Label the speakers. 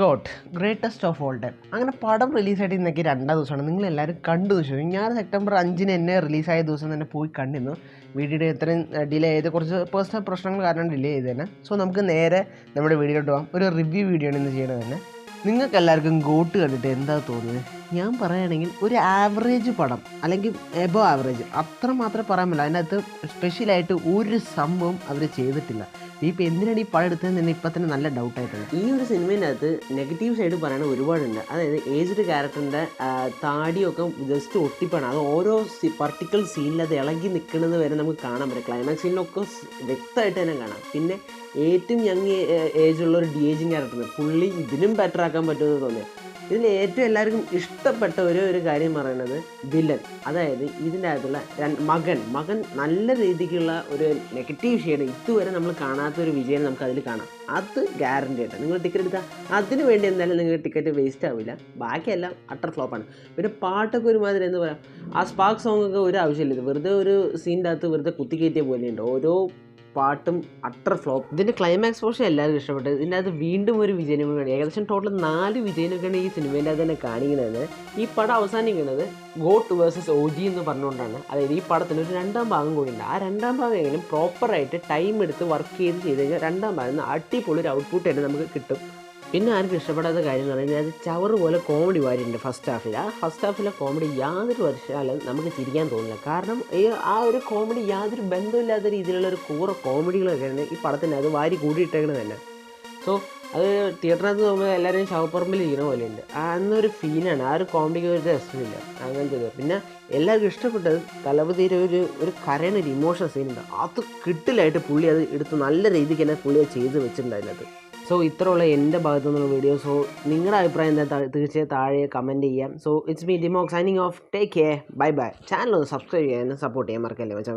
Speaker 1: GOAT greatest of all time. അങ്ങനെ പടം റിലീസായിട്ട് ഇന്നേക്ക് രണ്ടാം ദിവസമാണ്. നിങ്ങൾ എല്ലാവരും കണ്ടു ദിവസം. ഞാൻ സെപ്റ്റംബർ അഞ്ചിന് എന്നെ റിലീസായ ദിവസം തന്നെ പോയി കണ്ടിരുന്നു. വീഡിയോയുടെ ഇത്രയും ഡിലേ ചെയ്ത് കുറച്ച് പേഴ്സണൽ പ്രശ്നങ്ങൾ കാരണം ഡിലേ ചെയ്ത് തന്നെ. സോ നമുക്ക് നേരെ നമ്മുടെ വീഡിയോയിലോട്ട് പോകാം ഒരു റിവ്യൂ വീഡിയോ ആണ് ഇന്ന് ചെയ്യണത് തന്നെ. നിങ്ങൾക്ക് എല്ലാവർക്കും ഗോട്ട് കണ്ടിട്ട് എന്താ തോന്നുന്നത്? ഞാൻ പറയുകയാണെങ്കിൽ ഒരു ആവറേജ് പടം അല്ലെങ്കിൽ എബോ ആവറേജ് അത്ര മാത്രമേ പറയാൻ പറ്റില്ല. അതിനകത്ത് സ്പെഷ്യലായിട്ട് ഒരു സംഭവം അവർ ചെയ്തിട്ടില്ല. ഈ ഇപ്പോൾ എന്തിനാണ് ഈ പടം എടുത്തതെന്ന് തന്നെ ഇപ്പം തന്നെ നല്ല ഡൗട്ടായിട്ടുണ്ട് ഈ ഒരു സിനിമേനകത്ത് നെഗറ്റീവ് സൈഡ് പറയണ ഒരുപാടുണ്ട്. അതായത് ഏജ്ഡ് ക്യാരക്ടറിന്റെ താടിയൊക്കെ ജസ്റ്റ് ഒട്ടിപ്പാണ്. അത് ഓരോ പർട്ടിക്കുലർ സീനിൽ അത് ഇളകി നിൽക്കുന്നത് വരെ നമുക്ക് കാണാൻ പറ്റും. ക്ലൈമാക്സ് സീനിലൊക്കെ വ്യക്തമായിട്ട് തന്നെ കാണാം. പിന്നെ ഏറ്റവും യങ് ഏജുള്ള ഒരു ഡി ഏജിങ് ക്യാരക്ടർ പുള്ളി ഇതിനും ബെറ്റർ ആക്കാൻ പറ്റുമെന്ന് തോന്നിയത് ഇതിൽ ഏറ്റവും എല്ലാവർക്കും ഇഷ്ടപ്പെട്ട ഒരേ ഒരു കാര്യം പറയുന്നത് വില്ലൻ. അതായത് ഇതിന്റെ അകത്തുള്ള മകൻ. മകൻ നല്ല രീതിക്കുള്ള ഒരു നെഗറ്റീവ് ഷെയ്ഡ്. ഇതുവരെ നമ്മൾ കാണാത്ത ഒരു വിജയം നമുക്ക് അതിൽ കാണാം. അത് ഗ്യാരണ്ടി ആയിട്ട്. നിങ്ങൾ ടിക്കറ്റ് എടുത്താൽ അതിന് വേണ്ടി എന്തായാലും നിങ്ങൾക്ക് ടിക്കറ്റ് വേസ്റ്റ് ആവില്ല. ബാക്കിയെല്ലാം അട്ടർ ഫ്ലോപ്പാണ് പിന്നെ പാട്ടൊക്കെ ഒരുമാതിരി എന്ന് പറയാം ആ സ്പാർക്ക് സോങ്ങൊക്കെ ഒരു ആവശ്യമില്ല. വെറുതെ ഒരു സീന്റെ അകത്ത് വെറുതെ കുത്തിക്കയറ്റിയ പോലെയുണ്ട്. ഓരോ പാട്ടും അട്ടർ ഫ്ലോപ്പ് ഇതിന്റെ ക്ലൈമാക്സ് പോർഷൻ എല്ലാവരും ഇഷ്ടപ്പെട്ടത് ഇതിന്റെ അത് വീണ്ടും ഒരു വിജയനും കൂടി ഏകദേശം ടോട്ടൽ നാല് വിജയനൊക്കെയാണ് ഈ സിനിമേന്റെ അത് തന്നെ കാണിക്കുന്നത്. ഈ പടം അവസാനിക്കുന്നത് ഗോട്ട് വേഴ്സസ് ഒ ജി എന്ന് പറഞ്ഞുകൊണ്ടാണ്. അതായത് ഈ പടത്തിന് ഒരു രണ്ടാം ഭാഗം കൂടിയുണ്ട് ആ രണ്ടാം ഭാഗം എങ്കിലും പ്രോപ്പറായിട്ട് ടൈം എടുത്ത് വർക്ക് ചെയ്ത് ചെയ്ത് കഴിഞ്ഞാൽ രണ്ടാം ഭാഗം അടിപൊളി ഒരു ഔട്ട്പുട്ട് തന്നെ നമുക്ക് കിട്ടും. പിന്നെ ആർക്കും ഇഷ്ടപ്പെടാത്ത കാര്യം എന്ന് പറഞ്ഞാൽ അത് ചവറ് പോലെ കോമഡി വാരിയുണ്ട് ഫസ്റ്റ് ഹാഫിൽ ആ ഫസ്റ്റ് ഹാഫിലെ കോമഡി യാതൊരു വർഷാലും നമുക്ക് ചിരിക്കാൻ തോന്നില്ല. കാരണം ഈ ആ ഒരു കോമഡി യാതൊരു ബന്ധമില്ലാത്ത രീതിയിലുള്ള ഒരു കൂറ കോമഡികളൊക്കെയാണ് ഈ പടത്തിന് അത് വാരി കൂടിയിട്ടേക്കണത് തന്നെ. സോ അത് തിയേറ്ററിനകത്ത് നോക്കുമ്പോൾ എല്ലാവരും ശവപ്പറമ്പിൽ ഇരിക്കുന്ന പോലെയുണ്ട്. അന്നൊരു ഫീലാണ് ആ ഒരു കോമഡിക്ക് ഒരു രസമില്ല. അങ്ങനത്തെ ഇത് പിന്നെ എല്ലാവർക്കും ഇഷ്ടപ്പെട്ടത് തലപതിയുടെ ഒരു ഒരു കരയണ ഒരു ഇമോഷണൽ സീനുണ്ട് അത് കിട്ടിലായിട്ട് പുള്ളി അത് എടുത്ത് നല്ല രീതിക്ക് തന്നെ പുള്ളി അത് ചെയ്ത് വെച്ചിട്ടുണ്ട് അതിനകത്ത്. സോ ഇത്രയുള്ള എന്റെ ഭാഗത്തു നിന്നുള്ള വീഡിയോ സോ നിങ്ങളുടെ അഭിപ്രായം എന്താ? തീർച്ചയായും താഴെ കമന്റ് ചെയ്യാം. So it's me ഡിമോക് signing off take care bye bye channel ഒന്ന് സബ്സ്ക്രൈബ് ചെയ്യാനും സപ്പോർട്ട് ചെയ്യാൻ മറക്കല്ലേ മച്ചാ.